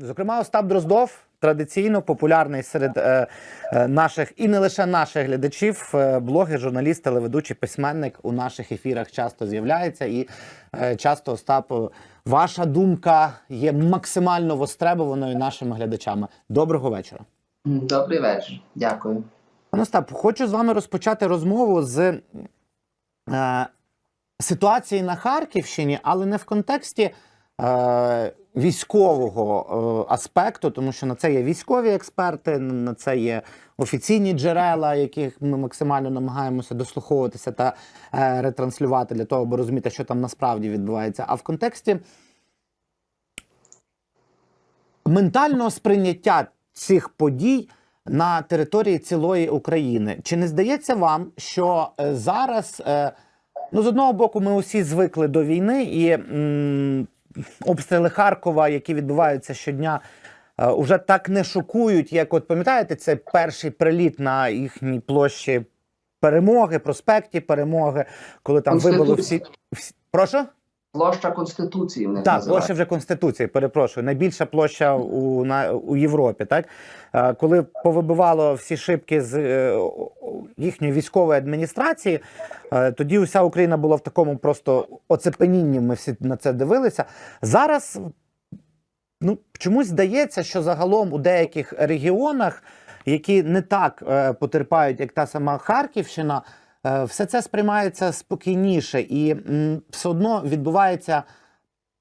Зокрема, Остап Дроздов традиційно популярний серед е, е, наших і не лише наших глядачів. е, блогер, журналіст, телеведучий, письменник у наших ефірах часто з'являється. І е, часто, Остап, ваша думка є максимально востребованою нашими глядачами. Доброго вечора. Добрий вечір, дякую. Пане Остап, хочу з вами розпочати розмову з е, ситуації на Харківщині, але не в контексті військового е, аспекту, тому що на це є військові експерти, на це є офіційні джерела, яких ми максимально намагаємося дослуховуватися та е, ретранслювати для того, аби розуміти, що там насправді відбувається. А в контексті ментального сприйняття цих подій на території цілої України. Чи не здається вам, що е, зараз, е, ну з одного боку, ми усі звикли до війни і обстріли Харкова, які відбуваються щодня, вже уже так не шокують, як от пам'ятаєте, це перший приліт на їхній площі перемоги, проспекті перемоги, коли там вибили всі. всі... Прошу? Площа Конституції в них Так, називають. площа вже Конституції, перепрошую. Найбільша площа у, на, у Європі, так? Е, Коли повибивало всі шибки з е, їхньої військової адміністрації, е, тоді уся Україна була в такому просто оцепенінні, ми всі на це дивилися. Зараз ну, чомусь здається, що загалом у деяких регіонах, які не так е, потерпають, як та сама Харківщина, все це сприймається спокійніше і все одно відбувається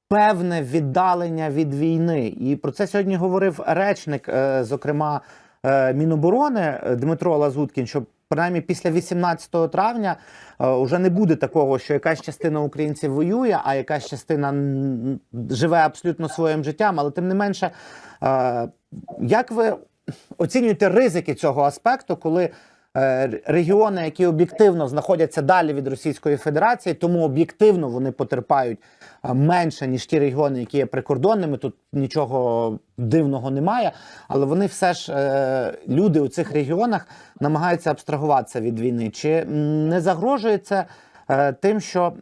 певне віддалення від війни. І про це сьогодні говорив речник, е, зокрема е, Міноборони е, Дмитро Лазуткін, що принаймні після 18 травня е, вже не буде такого, що якась частина українців воює, а якась частина живе абсолютно своїм життям. Але тим не менше, е, як ви оцінюєте ризики цього аспекту, коли е, регіони, які об'єктивно знаходяться далі від Російської Федерації, тому об'єктивно вони потерпають е, менше ніж ті регіони, які є прикордонними. Тут нічого дивного немає, але вони все ж е, люди у цих регіонах намагаються абстрагуватися від війни. Чи не загрожує це е, тим, що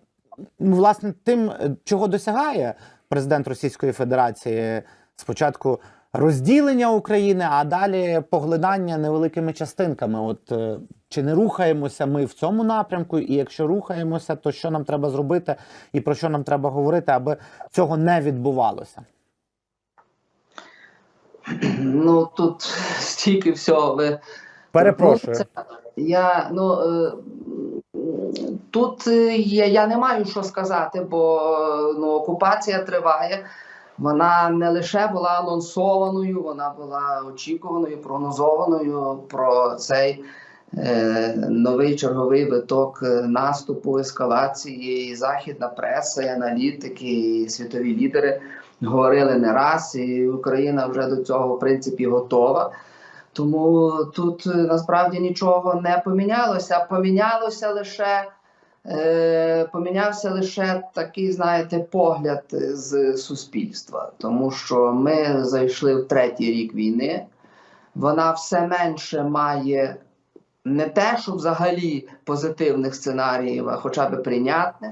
ну, власне тим, е, чого досягає президент Російської Федерації спочатку розділення України, а далі поглинання невеликими частинками. От е, чи не рухаємося ми в цьому напрямку? І якщо рухаємося, то що нам треба зробити, і про що нам треба говорити, аби цього не відбувалося? Ну тут стільки всього ви Перепрошую. Це- Я ну е, тут е, я, я не маю що сказати, бо ну, окупація триває. Вона не лише була анонсованою, вона була очікуваною, прогнозованою про цей е, новий черговий виток е, наступу, ескалації. І західна преса, і аналітики, і світові лідери говорили не раз, і Україна вже до цього в принципі готова. Тому тут е, насправді нічого не помінялося. Помінялося лише помінявся лише такий, знаєте, погляд з суспільства, тому що ми зайшли в третій рік війни. Вона все менше має не те, що взагалі позитивних сценаріїв, а хоча б прийнятних.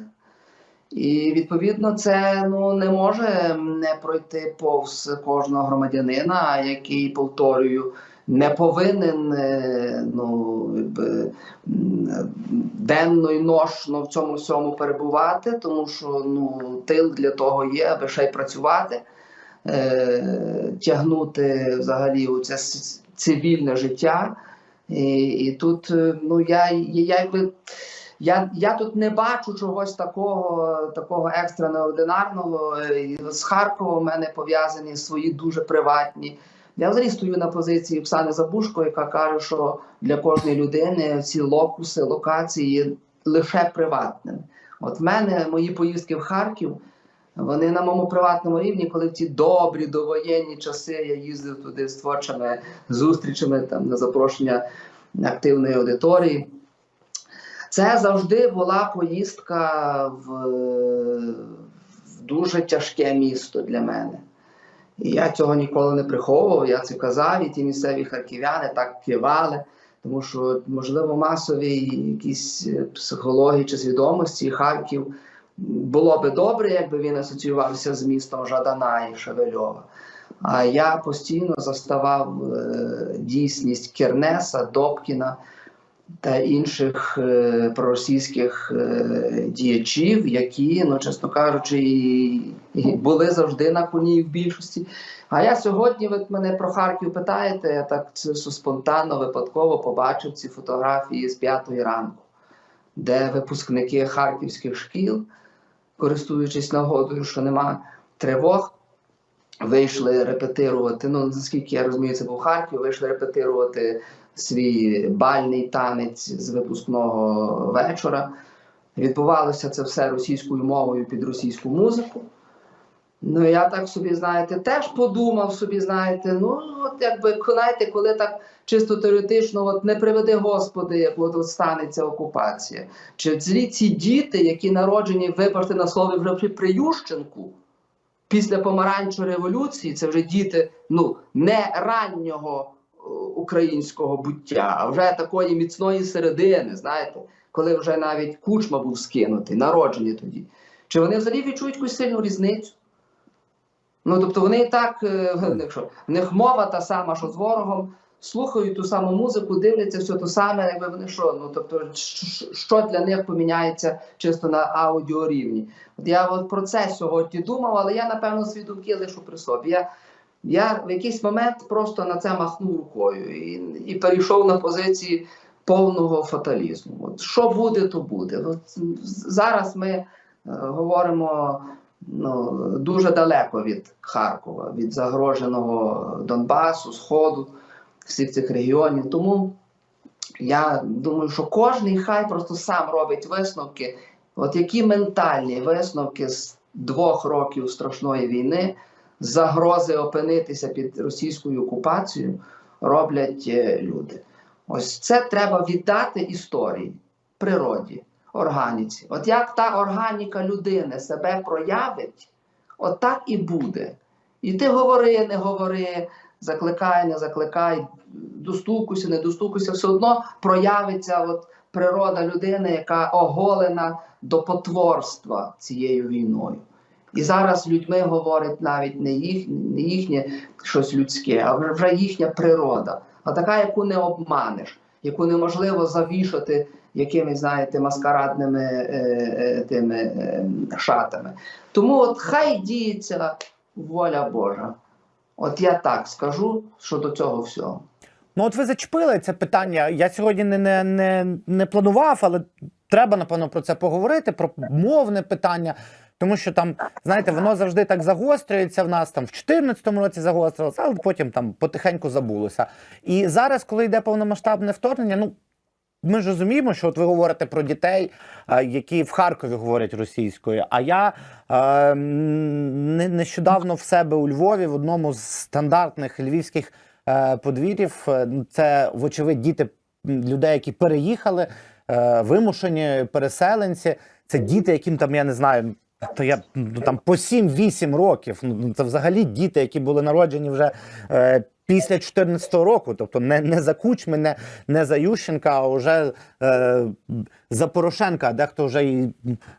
І відповідно це ну не може не пройти повз кожного громадянина, який повторюю не повинен е, ну, денно і ношно в цьому всьому перебувати, тому що ну, тил для того є, аби ще й працювати, е, тягнути взагалі у це цивільне життя. І, і тут е, ну, я, я, якби. Я, я тут не бачу чогось такого, такого екстра неординарного. З Харкова в мене пов'язані свої дуже приватні. Я взагалі стою на позиції Оксани Забушко, яка каже, що для кожної людини ці локуси, локації лише приватними. От в мене мої поїздки в Харків, вони на моєму приватному рівні, коли в ті добрі довоєнні часи я їздив туди з творчими зустрічами там на запрошення активної аудиторії. Це завжди була поїздка в, в дуже тяжке місто для мене. І я цього ніколи не приховував, я це казав, і ті місцеві харків'яни так кивали, тому що, можливо, масові якісь е, психології чи свідомості Харків було би добре, якби він асоціювався з містом Жадана і Шевельова. А я постійно заставав е, дійсність Кернеса, Добкіна та інших е, проросійських е, діячів, які, ну чесно кажучи, були завжди на коні в більшості. А я сьогодні, ви мене про Харків питаєте, я так спонтанно, випадково побачив ці фотографії з п'ятої ранку, де випускники харківських шкіл, користуючись нагодою, що нема тривог, вийшли репетирувати. Ну, наскільки я розумію, це був Харків, вийшли репетирувати свій бальний танець з випускного вечора. Відбувалося це все російською мовою під російську музику. Ну, я так собі, знаєте, теж подумав собі, знаєте, ну, от якби, знаєте, коли так чисто теоретично, от не приведи Господи, як от, станеться окупація. Чи злі ці діти, які народжені, вибачте на слові, вже при Ющенку, після помаранчої революції, це вже діти ну, не раннього е, українського буття, а вже такої міцної середини, знаєте, коли вже навіть кучма був скинутий, народжені тоді. Чи вони взагалі відчують якусь сильну різницю? Ну, тобто вони і так, е, в в них мова та сама, що з ворогом, слухають ту саму музику, дивляться все те саме, якби вони що. Ну, тобто, що для них поміняється чисто на аудіорівні. От я от про це сьогодні думав, але я, напевно, свої думки лишу при собі. Я, я в якийсь момент просто на це махнув рукою і, і перейшов на позиції повного фаталізму. От що буде, то буде. От зараз ми е, говоримо ну, дуже далеко від Харкова, від загроженого Донбасу, Сходу, всіх цих регіонів. Тому я думаю, що кожен хай просто сам робить висновки. От які ментальні висновки з двох років страшної війни, загрози опинитися під російською окупацією, роблять е, люди. Ось це треба віддати історії, природі, органіці. От як та органіка людини себе проявить, от так і буде. І ти говори, не говори, закликай, не закликай, достукуйся, не достукуйся, все одно проявиться от природа людини, яка оголена до потворства цією війною. І зараз людьми говорить навіть не, їх, не їхнє щось людське, а вже- вже їхня природа, а така, яку не обманеш, яку неможливо завішати якимись, знаєте, маскарадними е, е, тими е, шатами. Тому от хай діється воля Божа. От я так скажу щодо цього всього. Ну, от ви зачепили це питання. Я сьогодні не, не, не, не планував, але треба, напевно, про це поговорити, про мовне питання. Тому що там, знаєте, воно завжди так загострюється в нас, там в 2014 році загострилося, але потім там потихеньку забулося. І зараз, коли йде повномасштабне вторгнення, ну. Ми ж розуміємо, що от ви говорите про дітей, е, які в Харкові говорять російською. А я е, не- нещодавно в себе у Львові в одному з стандартних львівських е, подвір'їв. е, Це, вочевидь, діти людей, які переїхали, е, вимушені переселенці. Це діти, яким там я не знаю. То я ну, там по 7-8 років. Ну це взагалі діти, які були народжені вже е, після 14-го року, тобто не, не за Кучми, не, не за Ющенка, а вже е, за Порошенка, а дехто вже і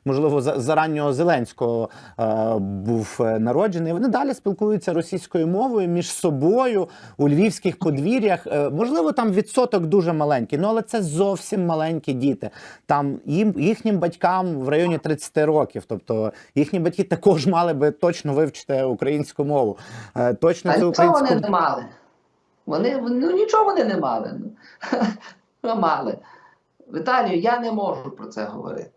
можливо за, раннього Зеленського е, був е, народжений. Вони далі спілкуються російською мовою між собою у львівських подвір'ях. Е, можливо, там відсоток дуже маленький, ну але це зовсім маленькі діти. Там їм їхнім батькам в районі 30 років. Тобто їхні батьки також мали би точно вивчити українську мову. Е, точно А цю українську вони не мали. Вони ну, нічого вони не мали. Ну, Віталію, я не можу про це говорити.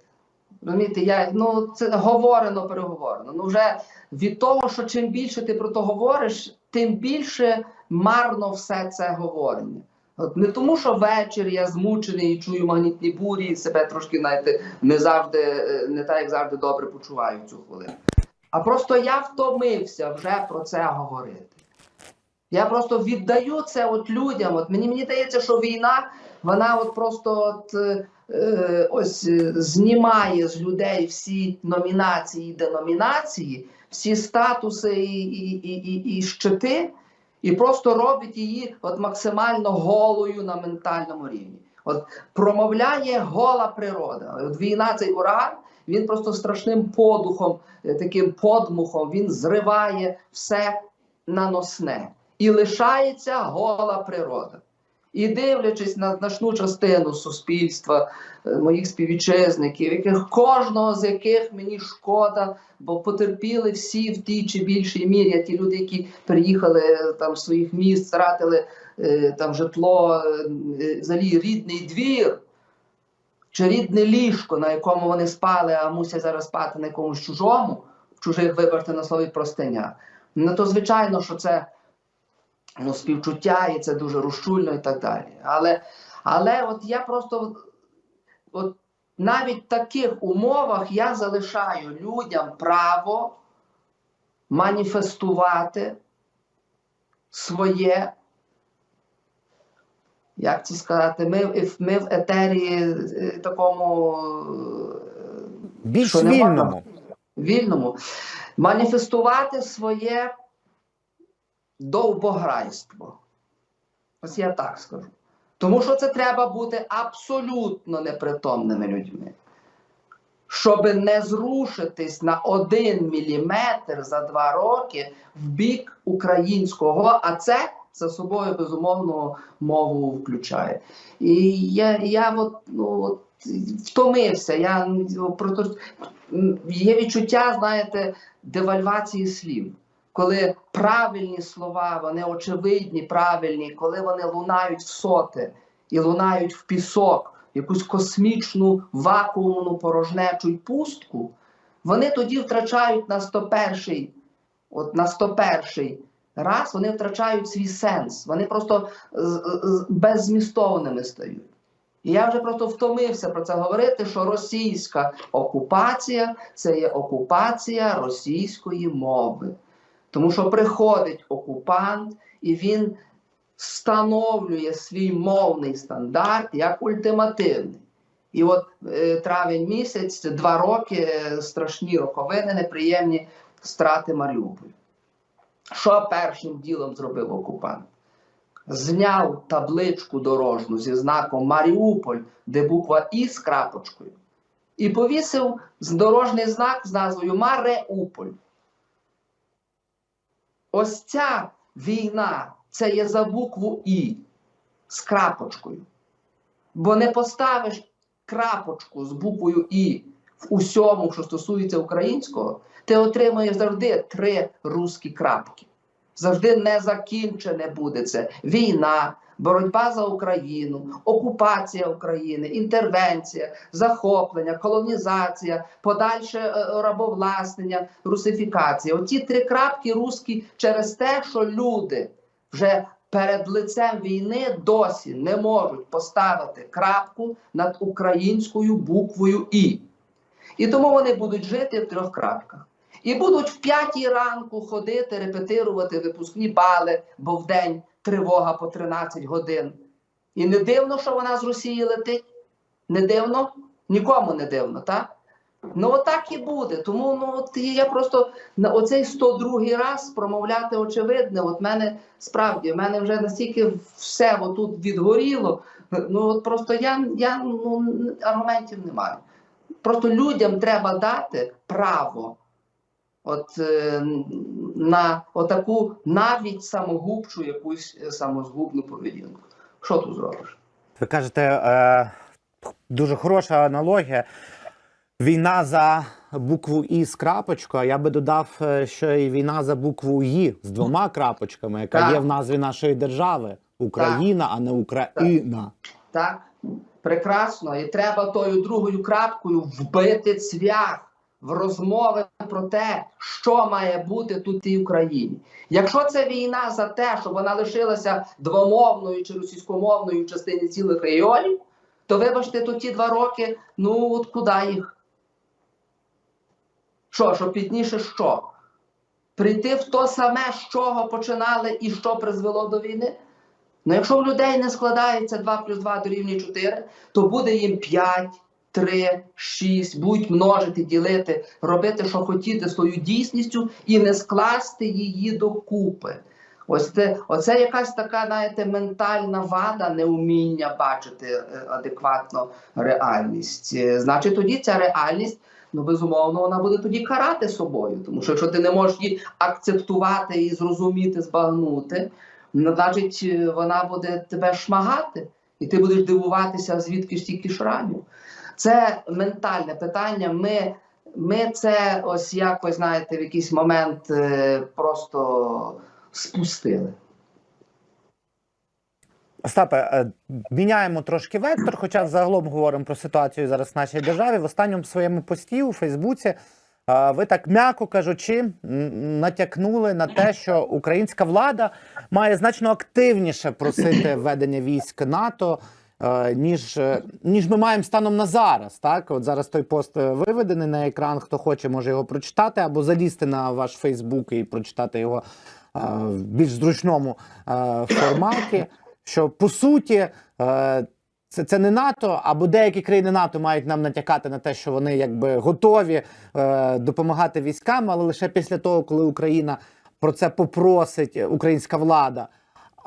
Розумієте, я, ну, це говорено, переговорено. Ну, вже від того, що чим більше ти про то говориш, тим більше марно все це говорення. От не тому, що вечір я змучений і чую магнітні бурі, і себе трошки, знаєте, не завжди, е, не так, як завжди добре почуваю цю хвилину. А просто я втомився вже про це говорити. Я просто віддаю це от людям. От мені мені здається, що війна, вона от просто от, е, е, ось е, знімає з людей всі номінації, деномінації, всі статуси і, і, і, і, і щити, і просто робить її от максимально голою на ментальному рівні. От промовляє гола природа. От війна, цей ураган, він просто страшним подухом, е, таким подмухом, він зриває все наносне, і лишається гола природа. І дивлячись на значну частину суспільства, е, моїх співвітчизників, яких кожного з яких мені шкода, бо потерпіли всі в тій чи більшій мірі, а ті люди, які приїхали е, там з своїх міст, втратили е, там житло, взагалі рідний двір. Чи рідне ліжко, на якому вони спали, а мусять зараз спати на якомусь чужому, в чужих вибачте на слові простиня. Ну то звичайно, що це ну, співчуття, і це дуже розчульно і так далі. Але, але от я просто от, навіть в таких умовах я залишаю людям право маніфестувати своє. Як це сказати? Ми, ми в етері е, такому Більш Що вільному. вільному маніфестувати своє довбограйство. Ось я так скажу. Тому що це треба бути абсолютно непритомними людьми. Щоб не зрушитись на один міліметр за два роки в бік українського, а це за собою безумовно мову включає. І я, я от, ну, от, втомився. Я ну, просто є відчуття, знаєте, девальвації слів. Коли правильні слова, вони очевидні, правильні, коли вони лунають в соти і лунають в пісок, якусь космічну вакуумну порожнечу й пустку, вони тоді втрачають на 101 от на 101 раз вони втрачають свій сенс. Вони просто беззмістовними стають. І я вже просто втомився про це говорити, що російська окупація це є окупація російської мови. Тому що приходить окупант і він встановлює свій мовний стандарт як ультимативний. І от е, травень місяць, два роки, е, страшні роковини, неприємні страти Маріуполя. Що першим ділом зробив окупант? Зняв табличку дорожну зі знаком Маріуполь, де буква І з крапочкою, і повісив дорожній знак з назвою Мареуполь. Ось ця війна це є за букву І з крапочкою. Бо не поставиш крапочку з буквою І в усьому, що стосується українського, ти отримуєш завжди три русські крапки. Завжди незакінчене буде це війна, боротьба за Україну, окупація України, інтервенція, захоплення, колонізація, подальше е, рабовласнення, русифікація. Оті три крапки русські через те, що люди вже перед лицем війни досі не можуть поставити крапку над українською буквою І. І тому вони будуть жити в трьох крапках. І будуть в п'ятій ранку ходити, репетирувати випускні бали, бо в день тривога по 13 годин. І не дивно, що вона з Росії летить. Не дивно? Нікому не дивно, так? Ну, отак і буде. Тому ну, от я просто на оцей 102 раз промовляти очевидне. От мене справді, в мене вже настільки все отут відгоріло. Ну от просто я, я ну, аргументів не маю. Просто людям треба дати право от, е, на отаку навіть самогубчу якусь е, самозгубну поведінку. Що тут зробиш? Ви кажете, е, дуже хороша аналогія. Війна за букву І з крапочкою. Я би додав, е, що і війна за букву І з двома крапочками, яка Так. є в назві нашої держави Україна, а не Україна. Так, прекрасно. І треба тою другою крапкою вбити цвях в розмови про те, що має бути тут в тій Україні. Якщо це війна за те, щоб вона лишилася двомовною чи російськомовною в частині цілих регіонів, то вибачте, то ті два роки, ну от куди їх? Що, що пізніше що? Прийти в то саме, з чого починали і що призвело до війни? Ну, якщо в людей не складається 2 плюс 2 дорівнює 4, то буде їм 5, 3, 6, будуть множити, ділити, робити, що хотіти свою дійсністю і не скласти її докупи. Ось це, оце якась така, знаєте, ментальна вада, неуміння бачити е, адекватно реальність. Е, Значить, тоді ця реальність ну безумовно вона буде тоді карати собою. Тому що якщо ти не можеш її акцептувати і зрозуміти, збагнути, ну, значить е, вона буде тебе шмагати, і ти будеш дивуватися, звідки стільки шрамів. Це ментальне питання. Ми, ми це ось якось, знаєте, в якийсь момент е, просто спустили. Остапе, е, міняємо трошки вектор, хоча загалом говоримо про ситуацію зараз в нашій державі. В останньому своєму пості у Фейсбуці е, ви так м'яко кажучи, натякнули на те, що українська влада має значно активніше просити введення військ НАТО. Е, Ніж, е, ніж ми маємо станом на зараз, так от зараз той пост е, виведений на екран. Хто хоче, може його прочитати або залізти на ваш Фейсбук і прочитати його в більш зручному форматі що по суті це, це не НАТО, або деякі країни НАТО мають нам натякати на те, що вони якби готові е, допомагати військам, але лише після того, коли Україна про це попросить українська влада.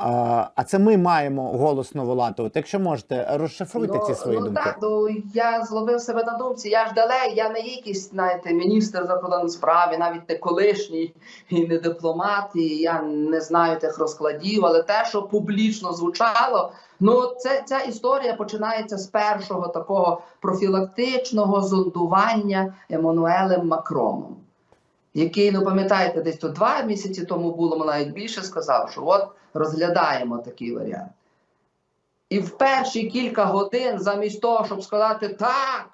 А, це ми маємо голосно волати. От якщо можете, розшифруйте ці свої ну, думки. Так, ну, я зловив себе на думці. Я ж далей, я не якийсь, знаєте, міністр закордонних справ, і навіть не колишній і не дипломат, і я не знаю тих розкладів, але те, що публічно звучало, ну це ця історія починається з першого такого профілактичного зондування Еммануелем Макроном. Який, ну пам'ятаєте, десь то два місяці тому було, ми навіть більше сказав, що от розглядаємо такий варіант. І в перші кілька годин, замість того, щоб сказати так,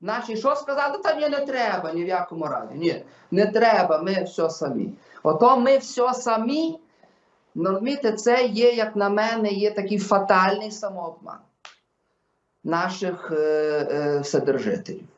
наші що сказали? Та ні, не треба ні в якому разі. Ні, не треба, ми все самі. Ото ми все самі. Ну, розумієте, це є, як на мене, є такий фатальний самообман наших е, е, вседержителів.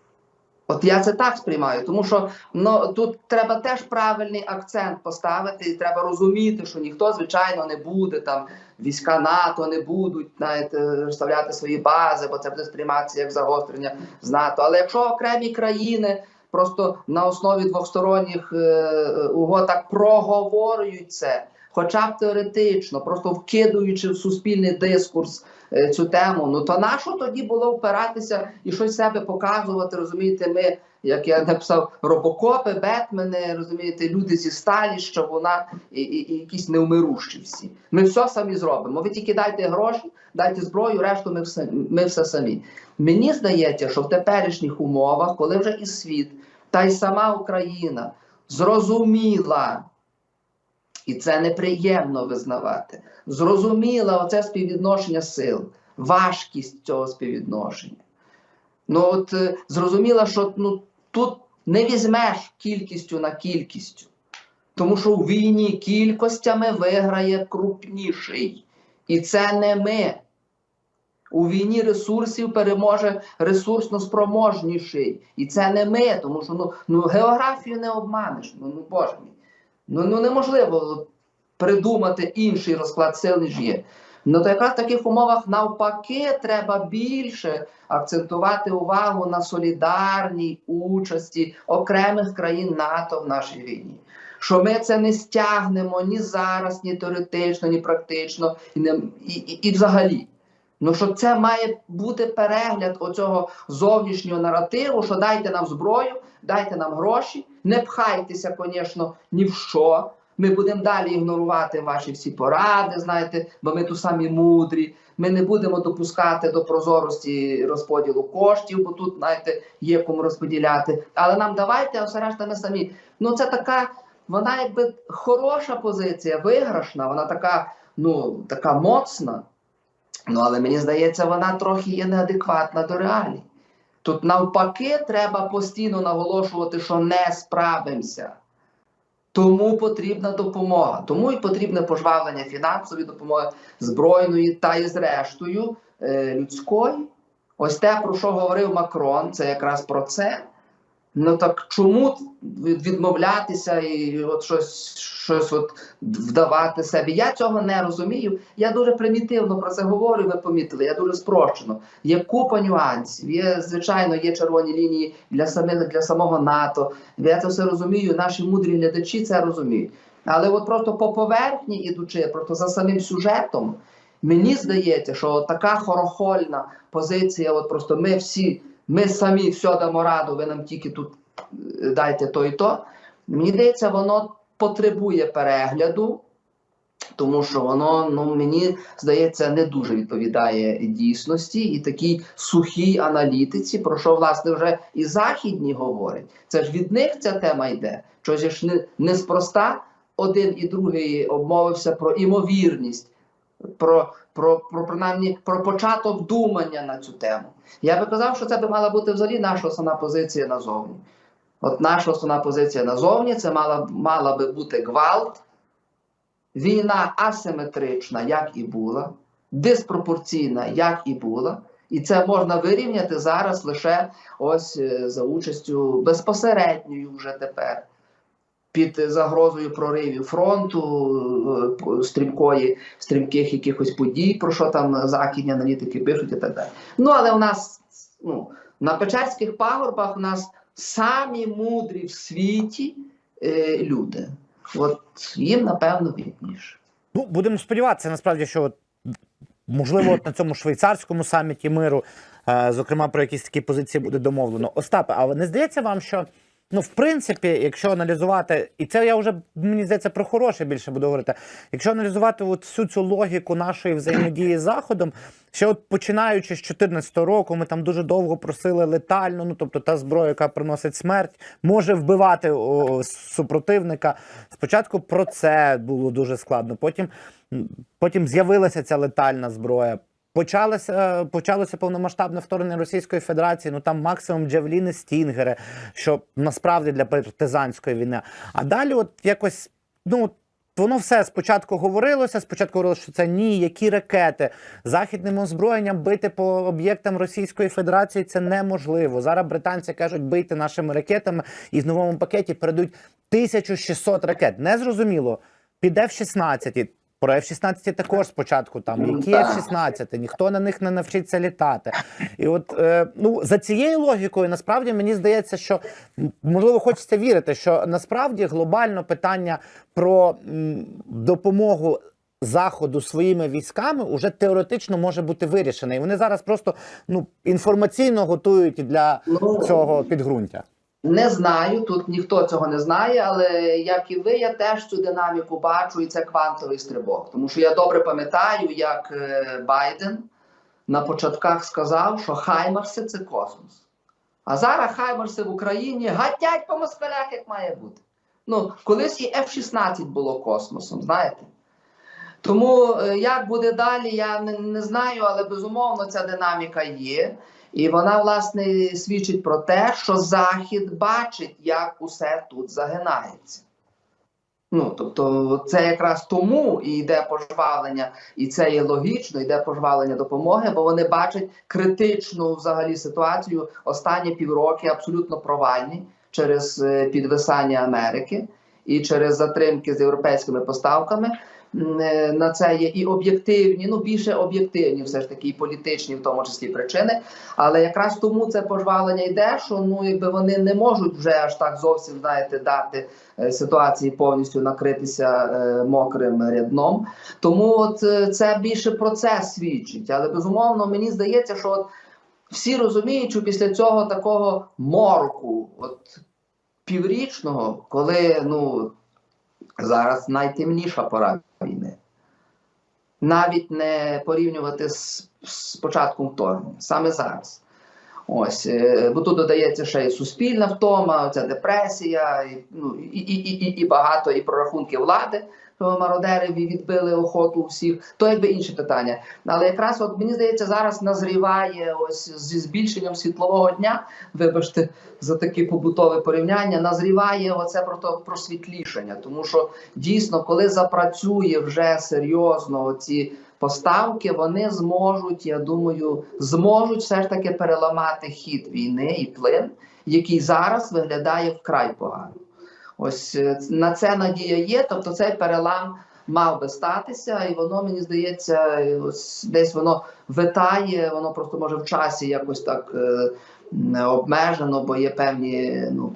От я це так сприймаю, тому що ну, тут треба теж правильний акцент поставити, і треба розуміти, що ніхто, звичайно, не буде там, війська НАТО не будуть знаєте, розставляти свої бази, бо це буде сприйматися як загострення з НАТО. Але якщо окремі країни просто на основі двосторонніх е, угод так проговорюють це, хоча б теоретично, просто вкидуючи в суспільний дискурс цю тему, ну то нащо тоді було впиратися і щось себе показувати, розумієте, ми. Як я написав, робокопи, бетмени, розумієте, люди зі сталі, що вона і, і, і якісь невмирущі всі. Ми все самі зробимо. Ви тільки дайте гроші, дайте зброю, решту ми все, ми все самі. Мені здається, що в теперішніх умовах, коли вже і світ, та й сама Україна зрозуміла, і це неприємно визнавати, зрозуміла оце співвідношення сил, важкість цього співвідношення. Ну от е, зрозуміла, що ну, тут не візьмеш кількістю на кількістю. Тому що у війні кількостями виграє крупніший. І це не ми. У війні ресурсів переможе ресурсно спроможніший. І це не ми, тому що ну, ну, географію не обманеш. Ну, ну боже мій. Ну, ну неможливо придумати інший розклад сил, ніж є. Ну, то якраз в таких умовах навпаки треба більше акцентувати увагу на солідарній участі окремих країн НАТО в нашій війні. Що ми це не стягнемо ні зараз, ні теоретично, ні практично, і, не, і, і, і взагалі. Ну що це має бути перегляд оцього зовнішнього наративу, що дайте нам зброю, дайте нам гроші, не пхайтеся, звісно, ні в що. Ми будемо далі ігнорувати ваші всі поради, знаєте, бо ми тут самі мудрі. Ми не будемо допускати до прозорості розподілу коштів, бо тут, знаєте, є кому розподіляти. Але нам давайте, а все решта ми самі. Ну це така, вона якби хороша позиція, виграшна, вона така, ну, така моцна. Ну, але мені здається, вона трохи є неадекватна до реалій. Тут навпаки, треба постійно наголошувати, що не справимося. Тому потрібна допомога. Тому і потрібне пожвавлення фінансової допомоги збройної та і зрештою е, людської. Ось те, про що говорив Макрон, це якраз про це. Ну так чому відмовлятися і от щось, щось от вдавати себе? Я цього не розумію. Я дуже примітивно про це говорю. Ви помітили. Я дуже спрощено. Є купа нюансів. Є звичайно, є червоні лінії для самих для самого НАТО. Я це все розумію. Наші мудрі глядачі це розуміють. Але от просто по поверхні ідучи, просто за самим сюжетом, мені здається, що така хорохольна позиція, от просто ми всі ми самі все дамо раду, ви нам тільки тут е, дайте то і то. Мені здається, воно потребує перегляду, тому що воно, ну мені здається, не дуже відповідає дійсності і такій сухій аналітиці, про що власне вже і західні говорять. Це ж від них ця тема йде. Що ж не, неспроста один і другий обмовився про імовірність, про, про, про принаймні про початок думання на цю тему. Я би казав, що це би мала бути взагалі наша основна позиція назовні. От наша основна позиція назовні це мала, мала би бути гвалт, війна асиметрична, як і була, диспропорційна, як і була. І це можна вирівняти зараз лише ось е, за участю безпосередньою вже тепер. Під загрозою проривів фронту, е, стрімкої, стрімких якихось подій, про що там західні аналітики пишуть і так далі. Ну, але у нас ну, на Печерських пагорбах у нас самі мудрі в світі е, люди. От їм, напевно, видніше. Ну, будемо сподіватися, насправді, що от, можливо, от на цьому швейцарському саміті миру, е, зокрема, про якісь такі позиції буде домовлено. Остапе, але не здається вам, що ну, в принципі, якщо аналізувати, і це я вже мені здається про хороше більше буду говорити. Якщо аналізувати от всю цю логіку нашої взаємодії з Заходом, ще от починаючи з 2014 року, ми там дуже довго просили летально, ну тобто та зброя, яка приносить смерть, може вбивати о, супротивника. Спочатку про це було дуже складно. Потім, потім з'явилася ця летальна зброя. Почалося, почалося повномасштабне вторгнення Російської Федерації. Ну там максимум джавліни, стінгери, що насправді для партизанської війни. А далі, от якось, ну воно все спочатку говорилося. Спочатку говорилося, що це ні, які ракети західним озброєнням бити по об'єктам Російської Федерації це неможливо. Зараз британці кажуть, бийте нашими ракетами, і в новому пакеті передають 1600 ракет. Незрозуміло. Під F-16. Про F-16 також спочатку там Ну, які так. F-16, ніхто на них не навчиться літати. І от е, ну за цією логікою, насправді мені здається, що можливо хочеться вірити, що насправді глобально питання про м, допомогу. Заходу своїми військами уже теоретично може бути вирішене, і вони зараз просто ну інформаційно готують для Ну, цього підґрунтя. Не знаю, тут ніхто цього не знає, але як і ви, я теж цю динаміку бачу, і це квантовий стрибок. Тому що я добре пам'ятаю, як е, Байден на початках сказав, що Хаймарси це космос. А зараз Хаймарси в Україні гатять по москалях, як має бути. Ну, колись і F-16 було космосом, знаєте. Тому е, як буде далі, я не, не знаю, але безумовно ця динаміка є. І вона, власне, свідчить про те, що Захід бачить, як усе тут загинається. Ну, тобто, це якраз тому і йде пожвавлення, і це є логічно, йде пожвавлення допомоги, бо вони бачать критичну взагалі ситуацію останні півроки абсолютно провальні через е, підвисання Америки і через затримки з європейськими поставками. Е, На це є і об'єктивні, ну більше об'єктивні, все ж таки, і політичні, в тому числі причини. Але якраз тому це пожвавлення йде, що ну якби вони не можуть вже аж так зовсім знаєте дати е, ситуації повністю накритися е, мокрим рядном. Тому от це більше про це свідчить. Але безумовно мені здається, що от всі розуміють, що після цього такого морку, от піврічного, коли ну зараз найтемніша пора. Навіть не порівнювати з, з початком вторгнення, саме зараз. Ось, е, бо тут додається ще і суспільна втома, ця депресія, і, ну, і, і, і, і, багато і прорахунки влади, що мародери відбили охоту всіх, то якби інше питання. Але якраз от мені здається, зараз назріває ось зі збільшенням світлового дня, вибачте, за таке побутове порівняння, назріває оце про то просвітлішання. Тому що дійсно, коли запрацює вже серйозно ці поставки, вони зможуть, я думаю, зможуть все ж таки переламати хід війни і плин, який зараз виглядає вкрай погано. Ось е, на це надія є. Тобто цей перелам мав би статися, і воно мені здається, ось десь воно витає, воно просто може в часі якось так. е, Обмежено, бо є певні ну,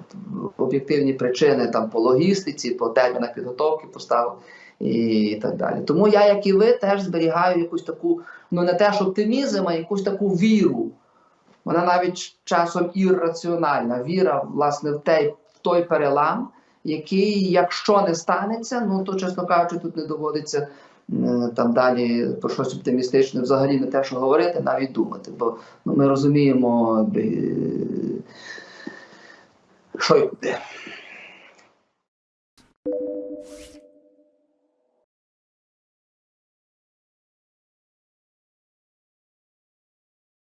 об'єктивні причини там по логістиці, по термінах підготовки поставок і так далі. Тому я, як і ви, теж зберігаю якусь таку, ну не те ж оптимізм, а якусь таку віру вона навіть часом ірраціональна. Віра власне в той, в той перелам, який, якщо не станеться, ну то чесно кажучи, тут не доводиться там далі про щось оптимістичне, взагалі не те, що говорити, навіть думати. Бо ну, ми розуміємо, що й буде.